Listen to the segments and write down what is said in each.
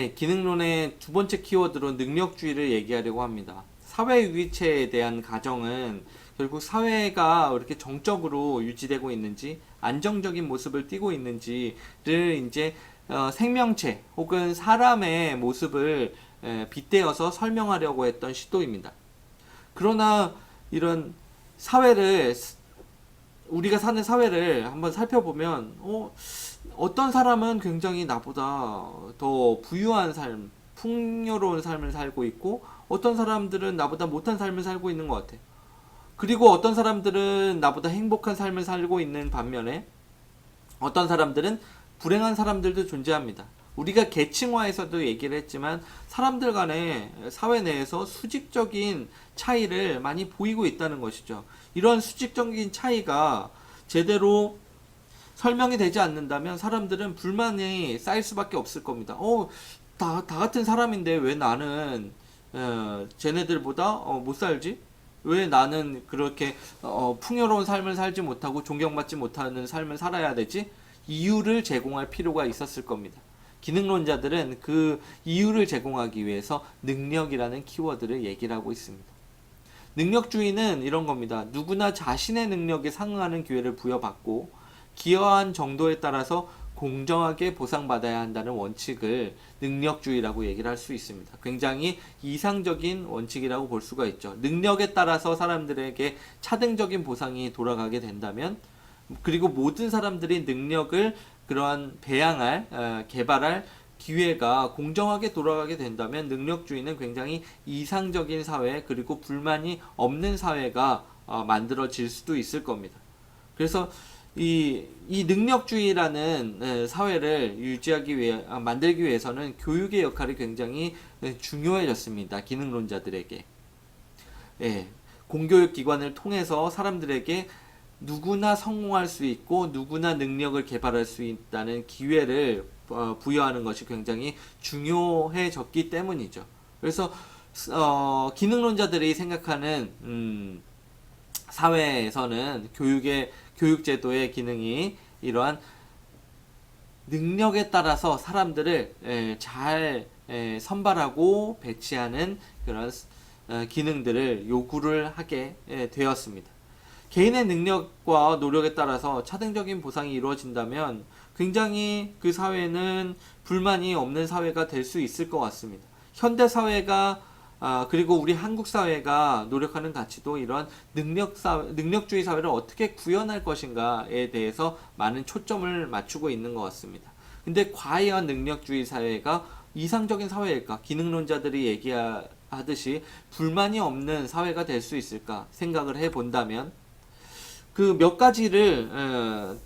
네, 기능론의 두 번째 키워드로 능력주의를 얘기하려고 합니다. 사회 유기체에 대한 가정은 결국 사회가 이렇게 정적으로 유지되고 있는지 안정적인 모습을 띠고 있는지를 이제 어, 생명체 혹은 사람의 모습을 에, 빗대어서 설명하려고 했던 시도입니다. 그러나 이런 사회를 우리가 사는 사회를 한번 살펴보면 어, 어떤 사람은 굉장히 나보다 더 부유한 삶, 풍요로운 삶을 살고 있고 어떤 사람들은 나보다 못한 삶을 살고 있는 것 같아. 그리고 어떤 사람들은 나보다 행복한 삶을 살고 있는 반면에 어떤 사람들은 불행한 사람들도 존재합니다. 우리가 계층화에서도 얘기를 했지만 사람들 간의 사회 내에서 수직적인 차이를 많이 보이고 있다는 것이죠. 이런 수직적인 차이가 제대로 설명이 되지 않는다면 사람들은 불만이 쌓일 수밖에 없을 겁니다. 어, 다, 다 같은 사람인데 왜 나는 어, 쟤네들보다 어, 못 살지? 왜 나는 그렇게 어, 풍요로운 삶을 살지 못하고 존경받지 못하는 삶을 살아야 되지? 이유를 제공할 필요가 있었을 겁니다. 기능론자들은 그 이유를 제공하기 위해서 능력이라는 키워드를 얘기를 하고 있습니다. 능력주의는 이런 겁니다. 누구나 자신의 능력에 상응하는 기회를 부여받고 기여한 정도에 따라서 공정하게 보상받아야 한다는 원칙을 능력주의라고 얘기를 할 수 있습니다. 굉장히 이상적인 원칙이라고 볼 수가 있죠. 능력에 따라서 사람들에게 차등적인 보상이 돌아가게 된다면 그리고 모든 사람들이 능력을 그러한 배양할, 어, 개발할 기회가 공정하게 돌아가게 된다면 능력주의는 굉장히 이상적인 사회 그리고 불만이 없는 사회가 어, 만들어질 수도 있을 겁니다. 그래서 이, 이 능력주의라는 에, 사회를 유지하기 위해 아, 만들기 위해서는 교육의 역할이 굉장히 에, 중요해졌습니다. 기능론자들에게. 예, 공교육 기관을 통해서 사람들에게 누구나 성공할 수 있고 누구나 능력을 개발할 수 있다는 기회를 어, 부여하는 것이 굉장히 중요해졌기 때문이죠. 그래서 어, 기능론자들이 생각하는 음, 사회에서는 교육의 교육 제도의 기능이 이러한 능력에 따라서 사람들을 에, 잘 에, 선발하고 배치하는 그런 어, 기능들을 요구를 하게 에, 되었습니다. 개인의 능력과 노력에 따라서 차등적인 보상이 이루어진다면 굉장히 그 사회는 불만이 없는 사회가 될 수 있을 것 같습니다. 현대 사회가 아, 그리고 우리 한국 사회가 노력하는 가치도 이러한 능력 사 능력주의 사회를 어떻게 구현할 것인가에 대해서 많은 초점을 맞추고 있는 것 같습니다. 근데 과연 능력주의 사회가 이상적인 사회일까? 기능론자들이 얘기하듯이 불만이 없는 사회가 될 수 있을까 생각을 해 본다면 그 몇 가지를 어,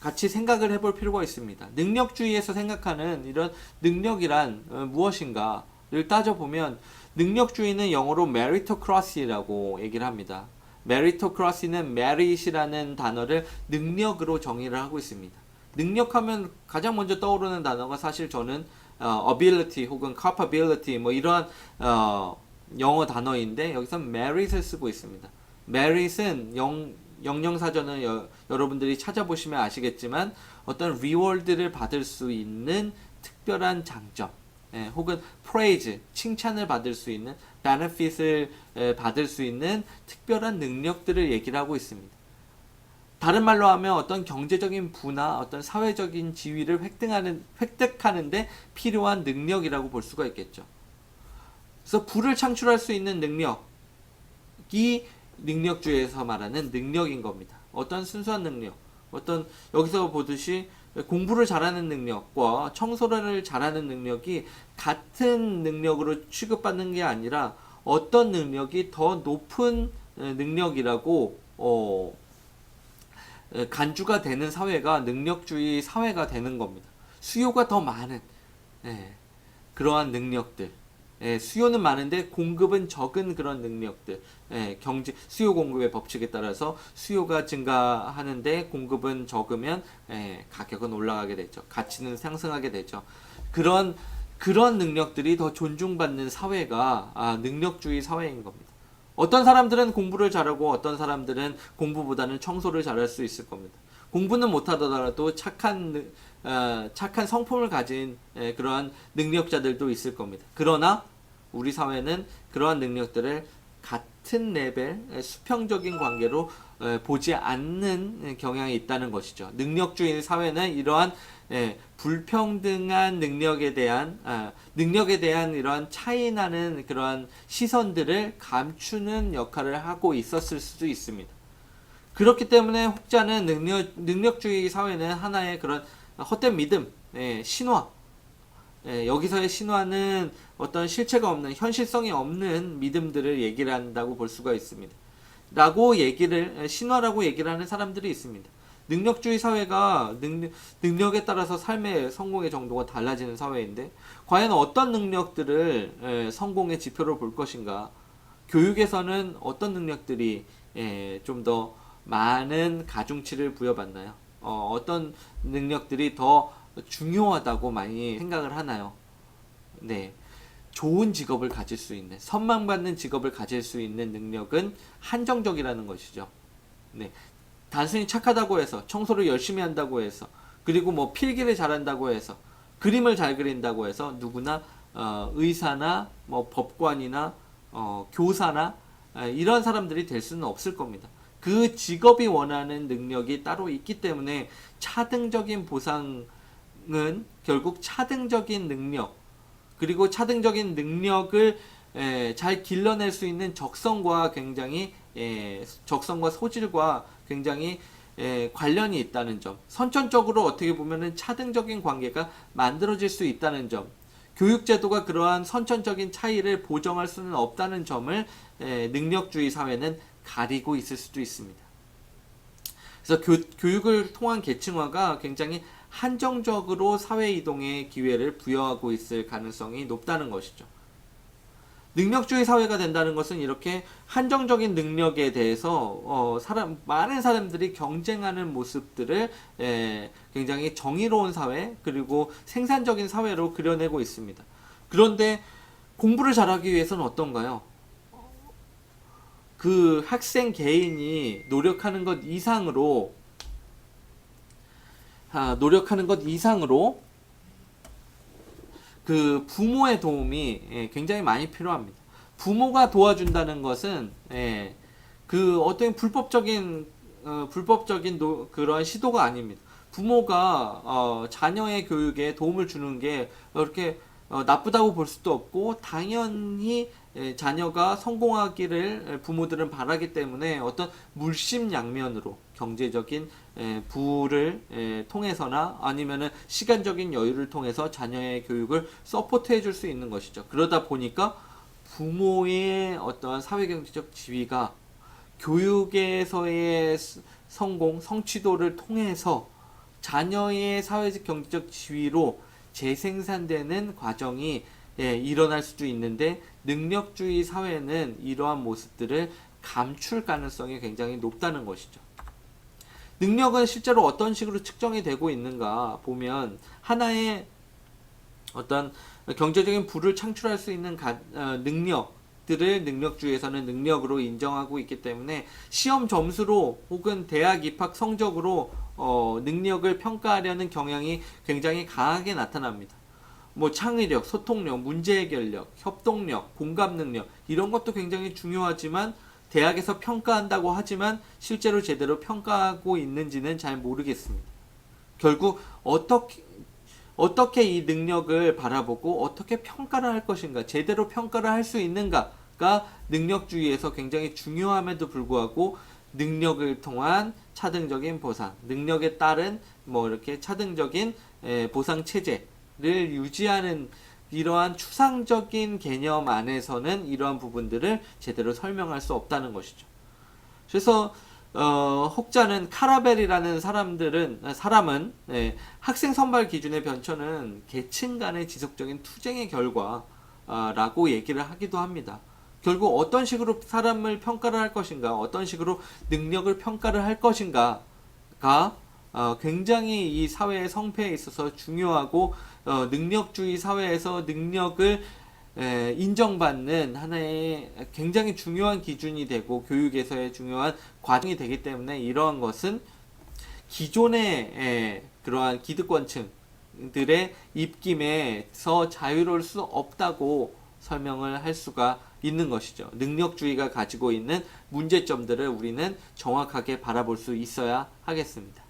같이 생각을 해볼 필요가 있습니다. 능력주의에서 생각하는 이런 능력이란 어, 무엇인가를 따져보면 능력주의는 영어로 meritocracy라고 얘기를 합니다. meritocracy는 merit이라는 단어를 능력으로 정의를 하고 있습니다. 능력하면 가장 먼저 떠오르는 단어가 사실 저는 어, ability 혹은 capability 뭐 이러한 어, 영어 단어인데 여기서 merit을 쓰고 있습니다. merit은 영, 영영사전을 여, 여러분들이 찾아보시면 아시겠지만 어떤 리워드를 받을 수 있는 특별한 장점 예, 혹은 praise, 칭찬을 받을 수 있는 benefit을 에, 받을 수 있는 특별한 능력들을 얘기를 하고 있습니다. 다른 말로 하면 어떤 경제적인 부나 어떤 사회적인 지위를 획득하는, 획득하는데 필요한 능력이라고 볼 수가 있겠죠. 그래서 부를 창출할 수 있는 능력이 능력주의에서 말하는 능력인 겁니다. 어떤 순수한 능력, 어떤 여기서 보듯이 공부를 잘하는 능력과 청소를 잘하는 능력이 같은 능력으로 취급받는 게 아니라 어떤 능력이 더 높은 능력이라고 어, 간주가 되는 사회가 능력주의 사회가 되는 겁니다. 수요가 더 많은 예, 그러한 능력들. 예, 수요는 많은데 공급은 적은 그런 능력들. 예, 경제 수요 공급의 법칙에 따라서 수요가 증가하는데 공급은 적으면 예, 가격은 올라가게 되죠. 가치는 상승하게 되죠. 그런 그런 능력들이 더 존중받는 사회가 아, 능력주의 사회인 겁니다. 어떤 사람들은 공부를 잘하고 어떤 사람들은 공부보다는 청소를 잘할 수 있을 겁니다. 공부는 못하더라도 착한 어, 착한 성품을 가진 에, 그러한 능력자들도 있을 겁니다. 그러나 우리 사회는 그러한 능력들을 같은 레벨 에, 수평적인 관계로 에, 보지 않는 에, 경향이 있다는 것이죠. 능력주의 사회는 이러한 예, 불평등한 능력에 대한 아, 능력에 대한 이러한 차이 나는 그러한 시선들을 감추는 역할을 하고 있었을 수도 있습니다. 그렇기 때문에 혹자는 능력 능력주의 사회는 하나의 그런 헛된 믿음, 예, 신화. 예, 여기서의 신화는 어떤 실체가 없는 현실성이 없는 믿음들을 얘기를 한다고 볼 수가 있습니다. 라고 얘기를 신화라고 얘기를 하는 사람들이 있습니다. 능력주의 사회가 능력, 능력에 따라서 삶의 성공의 정도가 달라지는 사회인데 과연 어떤 능력들을 에, 성공의 지표로 볼 것인가? 교육에서는 어떤 능력들이 좀더 많은 가중치를 부여받나요? 어, 어떤 능력들이 더 중요하다고 많이 생각을 하나요? 네. 좋은 직업을 가질 수 있는, 선망받는 직업을 가질 수 있는 능력은 한정적이라는 것이죠. 네. 단순히 착하다고 해서, 청소를 열심히 한다고 해서, 그리고 뭐 필기를 잘한다고 해서, 그림을 잘 그린다고 해서 누구나 어, 의사나 뭐 법관이나 어, 교사나 에, 이런 사람들이 될 수는 없을 겁니다. 그 직업이 원하는 능력이 따로 있기 때문에 차등적인 보상은 결국 차등적인 능력 그리고 차등적인 능력을 에, 잘 길러낼 수 있는 적성과 굉장히 에, 적성과 소질과 굉장히 에, 관련이 있다는 점. 선천적으로 어떻게 보면은 차등적인 관계가 만들어질 수 있다는 점. 교육제도가 그러한 선천적인 차이를 보정할 수는 없다는 점을 에, 능력주의 사회는 가리고 있을 수도 있습니다. 그래서 교, 교육을 통한 계층화가 굉장히 한정적으로 사회 이동의 기회를 부여하고 있을 가능성이 높다는 것이죠. 능력주의 사회가 된다는 것은 이렇게 한정적인 능력에 대해서 어, 사람 많은 사람들이 경쟁하는 모습들을 에, 굉장히 정의로운 사회 그리고 생산적인 사회로 그려내고 있습니다. 그런데 공부를 잘하기 위해서는 어떤가요? 그 학생 개인이 노력하는 것 이상으로 아, 노력하는 것 이상으로 그 부모의 도움이 예, 굉장히 많이 필요합니다. 부모가 도와준다는 것은 예, 그 어떤 불법적인 어, 불법적인 노, 그런 시도가 아닙니다. 부모가 어, 자녀의 교육에 도움을 주는 게 이렇게 어, 나쁘다고 볼 수도 없고 당연히 예, 자녀가 성공하기를 부모들은 바라기 때문에 어떤 물심양면으로 경제적인 예, 부를 예, 통해서나 아니면은 시간적인 여유를 통해서 자녀의 교육을 서포트해 줄 수 있는 것이죠. 그러다 보니까 부모의 어떠한 사회경제적 지위가 교육에서의 스- 성공, 성취도를 통해서 자녀의 사회적 경제적 지위로 재생산되는 과정이 예, 일어날 수도 있는데 능력주의 사회는 이러한 모습들을 감출 가능성이 굉장히 높다는 것이죠. 능력은 실제로 어떤 식으로 측정이 되고 있는가 보면 하나의 어떤 경제적인 부를 창출할 수 있는 가, 어, 능력들을 능력주의에서는 능력으로 인정하고 있기 때문에 시험 점수로 혹은 대학 입학 성적으로 어, 능력을 평가하려는 경향이 굉장히 강하게 나타납니다. 뭐 창의력, 소통력, 문제 해결력, 협동력, 공감 능력 이런 것도 굉장히 중요하지만 대학에서 평가한다고 하지만 실제로 제대로 평가하고 있는지는 잘 모르겠습니다. 결국 어떻게 어떻게 이 능력을 바라보고 어떻게 평가를 할 것인가, 제대로 평가를 할 수 있는가가 능력주의에서 굉장히 중요함에도 불구하고 능력을 통한 차등적인 보상, 능력에 따른 뭐 이렇게 차등적인 에, 보상 체제를 유지하는 이러한 추상적인 개념 안에서는 이러한 부분들을 제대로 설명할 수 없다는 것이죠. 그래서 어, 혹자는 카라벨이라는 사람들은 아, 사람은 예, 학생 선발 기준의 변천은 계층 간의 지속적인 투쟁의 결과라고 얘기를 하기도 합니다. 결국 어떤 식으로 사람을 평가를 할 것인가, 어떤 식으로 능력을 평가를 할 것인가가 어, 굉장히 이 사회의 성패에 있어서 중요하고 어, 능력주의 사회에서 능력을 에, 인정받는 하나의 굉장히 중요한 기준이 되고 교육에서의 중요한 과정이 되기 때문에 이러한 것은 기존의 에, 그러한 기득권층 사람들의 입김에서 자유로울 수 없다고 설명을 할 수가 있는 것이죠. 능력주의가 가지고 있는 문제점들을 우리는 정확하게 바라볼 수 있어야 하겠습니다.